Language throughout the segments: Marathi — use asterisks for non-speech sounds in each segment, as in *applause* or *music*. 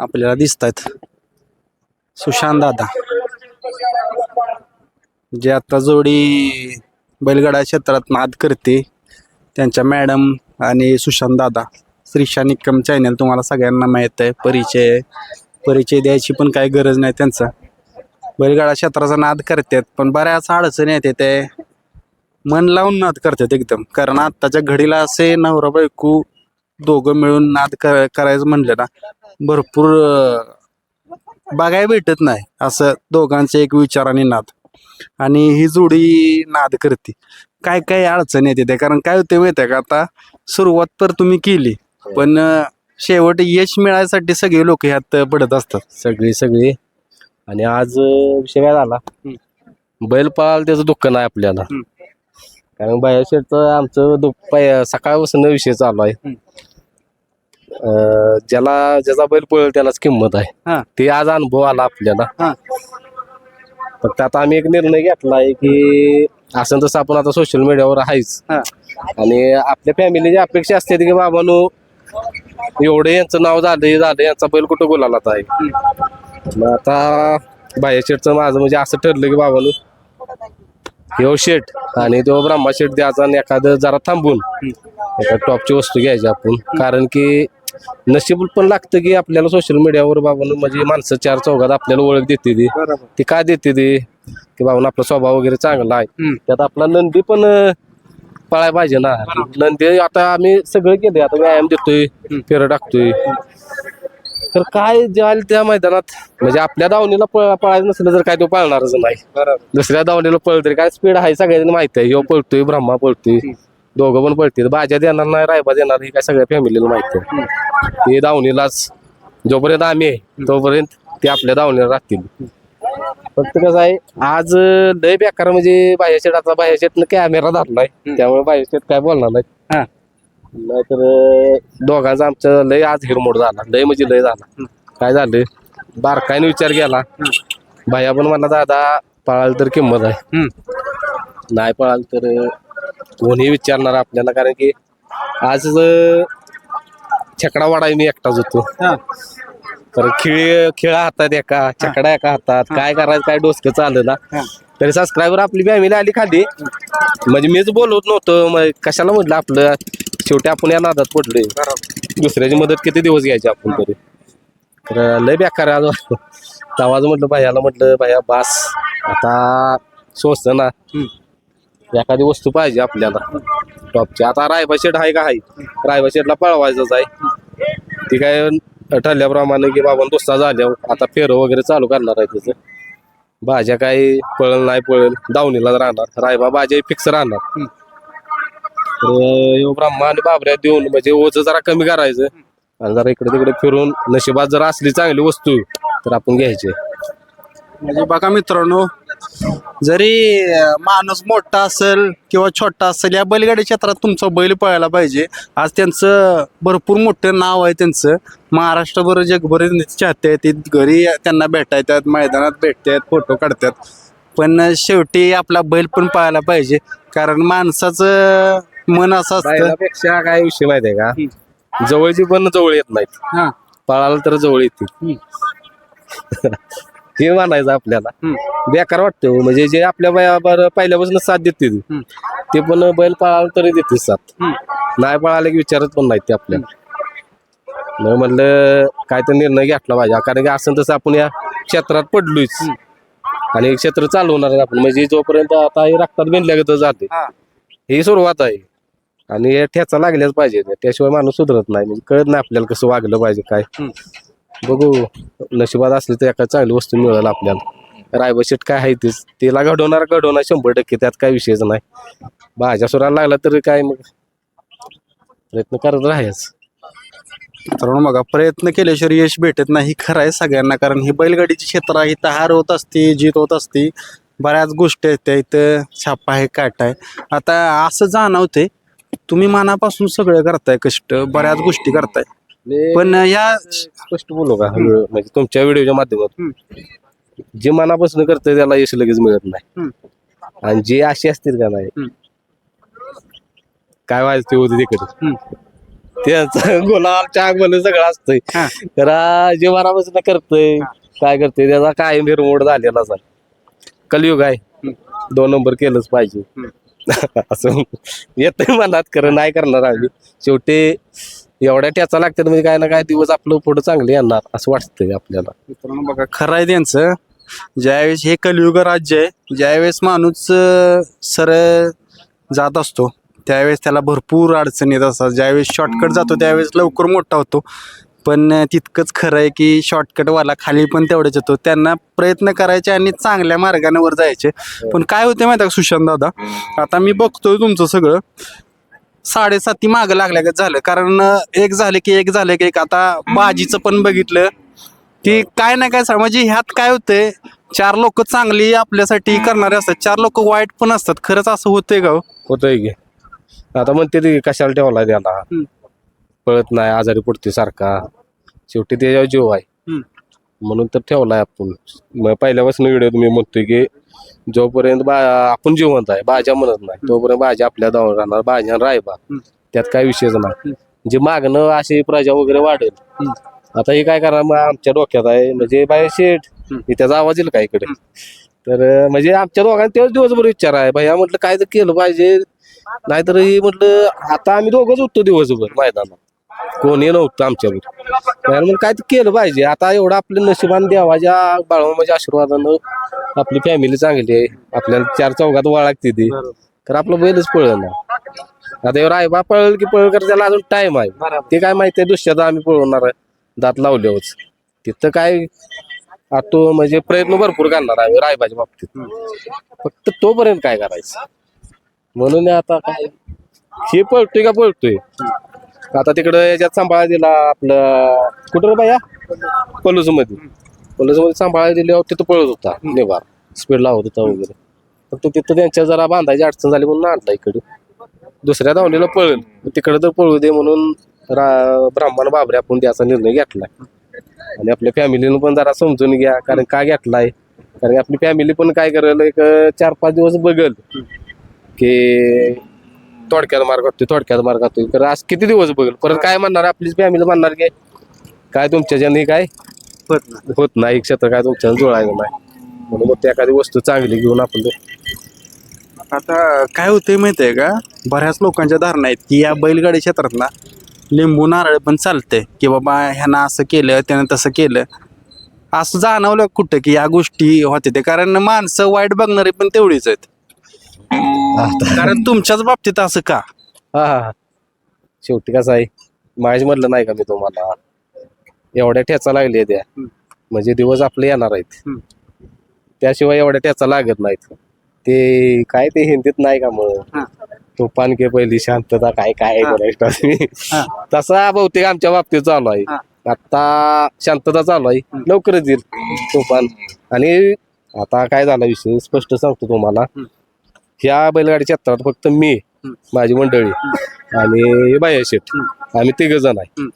आपल्याला दिसत आहेत सुशांत दादा. जे आता जोडी बैलगाडा क्षेत्रात नाद करते त्यांच्या मॅडम आणि सुशांत दादा. श्रीशा निकम चॅनल तुम्हाला सगळ्यांना माहीत आहे. परिचय परिचय द्यायची पण काही गरज नाही त्यांचा. बैलगाडा क्षेत्राचा नाद करतात पण बऱ्याच अडचणी येते ते मन लावून नाद करतात एकदम. कारण आत्ताच्या घडीला असे नवरा बायको दोघं मिळून नाद कर करायचं म्हणलं ना भरपूर अं, बघायला भेटत नाही असं दोघांचे एक विचार आणि नाद. आणि ही जोडी नाद करते. काय काय अडचण येते ते कारण काय होते माहिती का? आता सुरुवात तर तुम्ही केली पण अं, शेवट यश मिळायसाठी सगळे लोक ह्यात पडत असतात. सगळी सगळी. आणि आज अं, विषय काय झाला बैल पळाल त्याचं दुःख नाही आपल्याला. हम्म. कारण बाहेर शेटचं आमचं दुःख पाय सकाळपासून विषय चालू आहे. अं, ज्याला ज्याचा बैल पळेल त्यालाच किंमत हा. आहे ते आज अनुभव आला आपल्याला. फक्त आता आम्ही एक निर्णय घेतला आहे की असं तसं आपण आता सोशल मीडियावर आहेच. हा. आणि आपल्या फॅमिलीची अपेक्षा असते की बाबानो एवढे यांचं नाव झालं हे झालं यांचा बैल कुठं बोलायलाच आहे? मग आता बाह्य शेटचं माझं म्हणजे असं ठरलं की बाबानो ह्यो शेट आणि तो ब्रह्मा शेट द्यायचा आणि एखादं जरा थांबून एका टॉपची वस्तू घ्यायची आपण. कारण की नशीब पण लागतं की आपल्याला सोशल मीडियावर बाबांनो म्हणजे माणसं चार चौघात आपल्याला ओळख देते ती. बरोबर. ती काय देते ती? की बाबा आपला स्वभाव वगैरे चांगला आहे. हम्म. त्यात आपला नंदी पण अं, पळायला पाहिजे ना. नंदी आता आम्ही सगळं केलंय आता व्यायाम देतोय फेरं टाकतोय. तर काय ज्याला त्या मैदानात म्हणजे आपल्या दावणीला पळ पळायचं नसलं तर काय तो पळणारच नाही. दुसऱ्या दावणीला पळ तरी काय स्पीड आहे सगळ्यांनी माहिती आहे. ह्यो पळतोय ब्रह्मा पळतोय. दोघं पण पळतील बाजा देणार नाही रायबा देणार हे काय सगळ्या फॅमिलीला माहिती आहे. ते दावणीलाच जोपर्यंत आम्ही आहे तोपर्यंत ते आपल्या दावणीला राहतील. फक्त कसं आहे आज लय बेकार म्हणजे बाह्याशेट आता बाह्याशेटनं कॅमेरा धरलाय त्यामुळे बाह्याशेट काय बोलणार नाही. नाहीतर दोघांचा आमचं लय आज हिरमोड झाला. लय म्हणजे लय झाला. काय झालं? बारकाईने विचार केला. भाया पण मला दादा पळाल तर किंमत आहे. नाही पळाल तर कोणी विचारणार आपल्याला कारण की आज छकडा वाडाय मी एकटाच होतो. हा. तर खेळ खेळ हातात एका छकडा एका हातात काय करायचं काय डोसकं चाललं ना हा. तरी सबस्क्रायबर आपली फॅमिली आली खाली. म्हणजे मीच बोलवत नव्हतो मग कशाला म्हटलं आपलं? शेवटी आपण या नादात पडलोय. दुसऱ्याची मदत किती दिवस घ्यायची आपण तरी? तर लय बेकार आज. *laughs* आवाज म्हटलं भाह्याला म्हटलं भाया बास. आता स्वस्त ना. एखादी वस्तू पाहिजे आपल्याला. टॉपची. आता रायबा शेट आहे का आहे? रायबा शेटला पळवायचंच आहे. ती काय ठरल्याप्रमाणे की बाबा दुसरा झाल्यावर आता फेरं वगैरे चालू करणार आहे त्याचं. भाज्या काही पळल नाही पळल दावणीला राहणार. रायबा भाज्या फिक्स राहणार. तर ब्रह्मा आणि बाबऱ्या देऊन म्हणजे ओझ जरा कमी करायचं. आणि जरा इकडे तिकडे फिरून नशिबात जर असली चांगली वस्तू तर आपण घ्यायची. म्हणजे बघा मित्रांनो जरी माणूस मोठा असेल किंवा छोटा असेल या बैलगाडी क्षेत्रात तुमचा बैल पळायला पाहिजे. आज त्यांचं भरपूर मोठं नाव आहे त्यांचं. महाराष्ट्रभर जगभर चाहते आहेत. ते घरी त्यांना भेटा येतात मैदानात भेटतात फोटो काढतात. पण शेवटी आपला बैल पण पळायला पाहिजे. कारण माणसाचं मन असं असतं. काय विषय माहितीये का? जवळची पण जवळ येत नाहीत. हा. पळाला तर जवळ येते *laughs* हे म्हणायचं आपल्याला. बेकार वाटतं म्हणजे जे आपल्या बाया बरं पहिल्यापासून साथ देते. ते. पण बैल पळाला तरी देते साथ. नाही पळाले की विचारत पण नाहीत ते आपल्याला. मग म्हणलं काय तर निर्णय घेतला पाहिजे. कारण की असं तसं आपण या क्षेत्रात पडलोच आणि हे क्षेत्र चालवणार आपण. म्हणजे जोपर्यंत आता हे रक्तात बिनल्या जाते हा. ही सुरुवात आहे. आणि हे ठेचा लागल्याच पाहिजे. त्याशिवाय माणूस सुधरत नाही. म्हणजे कळत नाही आपल्याला कसं वागलं पाहिजे काय. बघू नशिबात असली तर एका चांगली वस्तू मिळेल आपल्याला. रायबशीट काय आहे तेच तिला घडवणार घडवणार शंभर टक्के त्यात काय विषयच नाही. भाज्या सुराला लागला तरी काय मग? प्रयत्न करत राहायच. मित्रांनो बघा प्रयत्न केल्याशिवाय यश भेटत नाही खरं आहे सगळ्यांना. कारण ही बैलगाडीची क्षेत्र आहे इथं हार होत असते जीत होत असते बऱ्याच गोष्टी आहेत त्या इथं छापा आहे काट आहे. आता असं जाणवते तुम्ही मनापासून सगळं करताय कष्ट बऱ्याच गोष्टी करताय. पण या स्पष्ट बोलू का? म्हणजे तुमच्या व्हिडिओच्या माध्यमातून. जे मनापासून करतंय त्याला यश लगेच मिळत नाही. आणि जे असे असतील का नाही. काय व्हायचं ते होते तिकडे. त्यांचं गुलाल चाक बोल सगळं असतंय. तर जीवनापासून करतोय काय करतोय त्याचा काय निर्मोड झालेला सर कलियुग आहे. दोन नंबर केलंच पाहिजे. *laughs* असं येतंय मनात खरं नाही करणार आम्ही. शेवटी एवढ्या ट्याचा लागतात म्हणजे काय ना काय दिवस आपलं पुढं चांगले येणार असं वाटतंय आपल्याला. मित्रांनो बघा खरं आहे त्यांचं. ज्यावेळेस हे कलियुग राज्य आहे ज्यावेळेस माणूस सरळ जात असतो त्यावेळेस त्याला भरपूर अडचण येत असतात. ज्यावेळेस शॉर्टकट जातो त्यावेळेस लवकर मोठा होतो. पण तितकंच खरं आहे की शॉर्टकटवाला खाली पण तेवढंच येतो. त्यांना प्रयत्न करायचे आणि चांगल्या मार्गाने वर जायचे. पण काय होते माहिती आहे का सुशांत दादा? आता मी बघतोय तुमचं सगळं. साडेसाती मागं लागल्यागत झालं. कारण एक झाले की एक झाले की एक. आता बाजीचं पण बघितलं की काय ना काय म्हणजे ह्यात काय होतंय चार लोक चांगली आपल्यासाठी करणारे असतात. चार लोक वाईट पण असतात. खरंच असं होतंय का हो? होतंय की. आता म्हणते ते कशाला ठेवला त्याला? हम्म. पळत नाही आजारी पडते सारखा. शेवटी त्याच्यावर जीव आहे. हम्म. म्हणून तर ठेवला आहे आपण. मग पहिल्यापासून व्हिडिओ मी म्हणतोय की जोपर्यंत बा आपण जिवंत आहे भाज्या म्हणत नाही तोपर्यंत भाज्या आपल्या दावून राहणार भाज्या रायबा. त्यात काय विषयच नाही. जे मागणं अशी प्रजा वगैरे वाढेल आता हे काय करणार? मग आमच्या डोक्यात आहे म्हणजे बाय शेठ हे त्याचा आवाज येईल का इकडे? तर म्हणजे आमच्या दोघांना तेच दिवसभर विचार आहे. भैया म्हटलं काय तर केलं पाहिजे. नाहीतर ही म्हटलं आता आम्ही दोघंच उठतो दिवसभर मैदानात. कोणी नव्हतं आमच्यावर म्हणलं काय तर केलं पाहिजे. आता एवढं आपल्या नशिबान देवाच्या बाळमाच्या आशीर्वादानं आपली फॅमिली चांगली आहे. आपल्याला चार चौघात वाळगते ती. तर आपलं बैलच पळलं ना. आता एवढं आहे बा पळल की पळल कर त्याला अजून टाइम आहे. ते काय माहिती आहे दुसऱ्याचा आम्ही पळवणार आहे. दात लावल्यावरच. तिथं काय तो म्हणजे प्रयत्न भरपूर करणार आहे रायबाच्या बाबतीत. फक्त तोपर्यंत काय करायचं? म्हणून आता काय? हे पळतोय का पळतोय? आता तिकडं याच्यात सांभाळा दिला आपलं कुठं रे बाया? पलूसमध्ये पलूसमध्ये सांभाळा दिल्यावर तिथं पळत होता निवार. स्पीड लावत होता वगैरे. फक्त तिथं त्यांच्या जरा बांधायची अडचण झाली म्हणून आणला इकडे. दुसऱ्या धावणीला पळेल. तिकडे तर पळू दे म्हणून रा- ब्राह्मण बाबरे आपण द्यायचा निर्णय घेतलाय आणि आपल्या फॅमिलीनं पण जरा समजून घ्या कारण का घेतलाय? कारण आपली फॅमिली पण काय करेल एक चार पाच दिवस बघल. की थोडक्यात मार्ग होतोय थोडक्यात मार्ग होतोय तर आज किती दिवस बघल? परत काय म्हणणार? आपलीच फॅमिली म्हणणार की काय तुमच्या ज्याने काय होत नाही. होत नाही क्षेत्र काय तुमच्या जुळायचं नाही. म्हणून मग ते एखादी वस्तू चांगली घेऊन आपण ते आता काय होतंय माहिती आहे का? बऱ्याच लोकांच्या धारणा आहेत की या बैलगाडी क्षेत्रात ना लिंबू नारळ पण चालतंय. की बाबा ह्यानं असं केलं त्यानं तसं केलं. असं जाणवलं कुठं की या गोष्टी होते ते. कारण माणसं वाईट बघणारी पण तेवढीच आहेत. कारण तुमच्याच बाबतीत असं का? हा हा. शेवटी कसं आहे माझ्या म्हटलं नाही का मी तुम्हाला? एवढ्या ठेचा लागल्या त्या. म्हणजे दिवस आपले येणार आहेत. हम्म. त्याशिवाय एवढ्या ठेचा लागत नाहीत. ते काय ते हिंदीत नाही का मग? हा. तुफान के पहिली शांतता काय काय हा. बोलायचं हा. तसा बहुतेक आमच्या बाबतीत चालू आहे. आता शांतता चालू आहे. लवकरच येईल तुफान. आणि आता काय झाला विषय स्पष्ट सांगतो तुम्हाला. ह्या बैलगाडी क्षेत्रात फक्त मी माझी मंडळी आणि बाया शेठ. आम्ही तिघ जण आहे.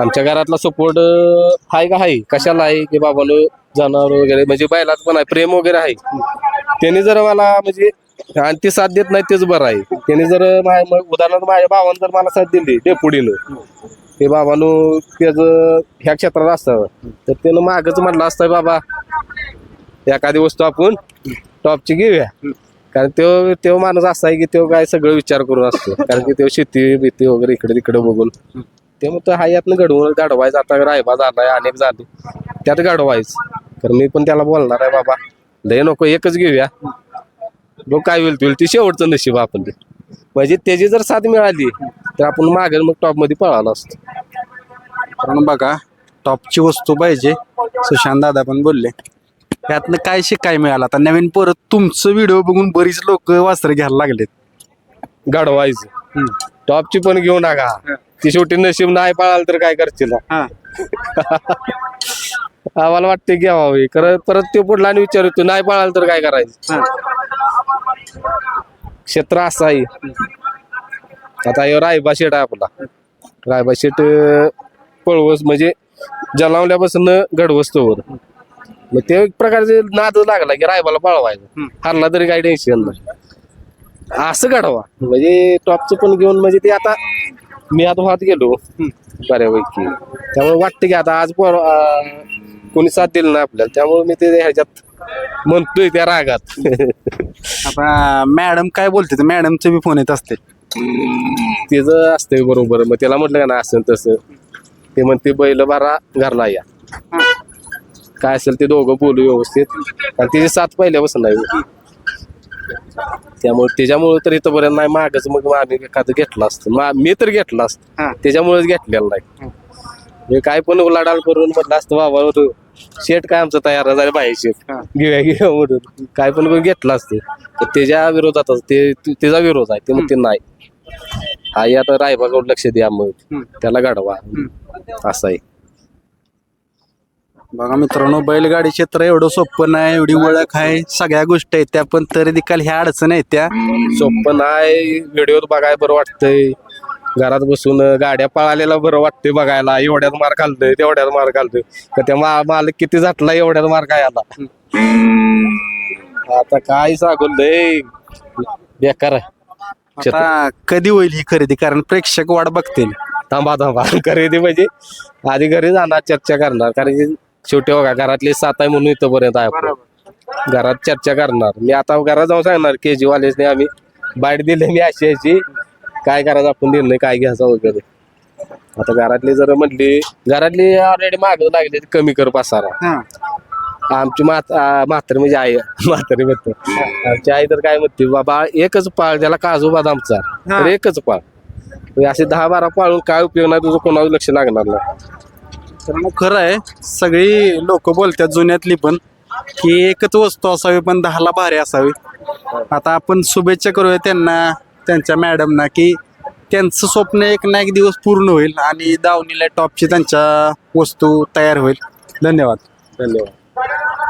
आमच्या घरातला सपोर्ट आहे का आहे? कशाला आहे की बाबानो जनावर वगैरे? म्हणजे बैलात पण आहे प्रेम वगैरे आहे. त्यांनी जर मला म्हणजे आणि ती साथ देत नाही तेच बरं आहे. त्यांनी जर उदाहरणार्थ माझ्या भावानं जर मला साथ दिली डेपुडीनं ते बाबानो त्याचं ह्या क्षेत्रात असतं तर त्यानं मागच म्हटलं असतं बाबा एखादी वस्तू आपण टॉपची घेऊया. कारण तो तो माणूस असा आहे की तो काय सगळं विचार करून असतो. कारण की तो शेती बिती वगैरे इकडे तिकडे बघून. ते मग हा यातनं घडवून घडवायचं. आता रायबा झालाय अनेक झाले. त्यात घडवायचं. तर मी पण त्याला बोलणार आहे बाबा लय नको एकच घेऊया. लोक काय होईल होईल. ती शेवटचं नशीब आपण ते म्हणजे त्याची जर साथ मिळाली तर आपण मागे मग टॉपमध्ये पळाला असतो. कारण बघा टॉपची वस्तू पाहिजे. सुशांत दादा पण बोलले. त्यातनं काय शिकाय मिळालं? आता नवीन परत तुमचं व्हिडिओ बघून बरीच लोक वास्त्र घ्यायला लागलेत. घडवायचं टॉपची पण घेऊ नका. ती शेवटी नशीब नाही पळाल तर काय करशील हा. आम्हाला वाटते घ्यावावी खरं परत ते पुढला आणि विचारतो नाही पळाल तर काय करायचं? क्षेत्र असं आहे. आता ह्यो रायबा शेट आहे आपला. रायबा शेट अं, पळवस म्हणजे जलावल्यापासून घडवस्तोवर मग ते एक प्रकारचे नाद लागला की रायबाला पळवायचं. हरला तरी काही टेन्शन नाही. असं घडवा. म्हणजे टॉपचं पण घेऊन म्हणजे ते आता मी आता वाहत गेलो. बऱ्यापैकी. त्यामुळे वाटतं की आता आज कोणी साथ दिलं नाही आपल्याला. त्यामुळे मी ते ह्याच्यात म्हणतोय त्या रागात. आता मॅडम काय बोलते मॅडमचे बी फोन येत असते. तिचं असतंय बरोबर. मग त्याला म्हटलं का ना असं तसं. ते म्हणते बैल बारा घरला या. काय असेल ते दोघं बोलू व्यवस्थित. आणि तिची साथ पहिल्यापासून नाही त्यामुळे त्याच्यामुळे तर इथंपर्यंत नाही मागच मग आम्ही एखादं घेतलं असतं. मा- मी तर घेतलं हा. असतं त्याच्यामुळेच घेतलेलं नाही. हे काय पण उलाढाल करून म्हटलं असतं बाबा होतो शेट काय आमचं तयार झालं बाहेर शेट हा. घेऊया घेऊया म्हणून. काय पण करून घेतलं असतं. तर त्याच्या विरोधात ते त्याचा विरोध आहे. ते म्हणते नाही. आई आता रायबागावर लक्ष द्या मग. हम्म. त्याला गाडवा असं आहे. बघा मित्रांनो बैलगाडी क्षेत्र एवढं सोपं नाही एवढी ओळख आहे. सगळ्या गोष्टी आहेत त्या पण तरी देखील ह्या अडचण आहेत त्या. सोपं नाही. व्हिडिओ बघायला बरं वाटतंय. घरात बसून गाड्या पळालेला बरं वाटतंय बघायला. एवढ्यात मार घालतोय तेवढ्यात मार घालतोय का त्या मा मालक किती झाटला एवढ्यात मार काय आला आता काय सांगून लय बेकार आहे. क्षेत्र. आता कधी होईल ही खरेदी? कारण प्रेक्षक वाट बघतील. थांबा थांबा. खरेदी म्हणजे आधी घरी जाणार चर्चा करणार. कारण की शेवटी बघा घरातले सात आहे म्हणून इथंपर्यंत आहे आपण. घरात चर्चा करणार. मी आता घरात जाऊन सांगणार के जी वालेसने आम्ही बाईट दिली मी अशी अशी काय करायचं आपण निर्णय काय घ्यायचा वगैरे. आता घरातली जर म्हणली घरातली ऑलरेडी माग लागली कमी कर पासारा हा. आमची मात म्हातारी म्हणजे आई *laughs* म्हातारी म्हणतो. आमची आई तर काय म्हणते बाबा एकच पाळ त्याला काजू बदामचा तर एकच पाळ. म्हणजे असे दहा बारा पाळून काय उपयोग नाही तुझं कोणावर लक्ष लागणार नाही. तर मग खरं आहे सगळी लोक बोलतात जुन्यातली पण की एकच वस्तू असावी पण दहाला भारी असावी. आता आपण शुभेच्छा करूया त्यांना त्यांच्या मॅडमना की त्यांचं स्वप्न एक ना एक दिवस पूर्ण होईल आणि दावणीला टॉपची त्यांच्या वस्तू तयार होईल. धन्यवाद. धन्यवाद.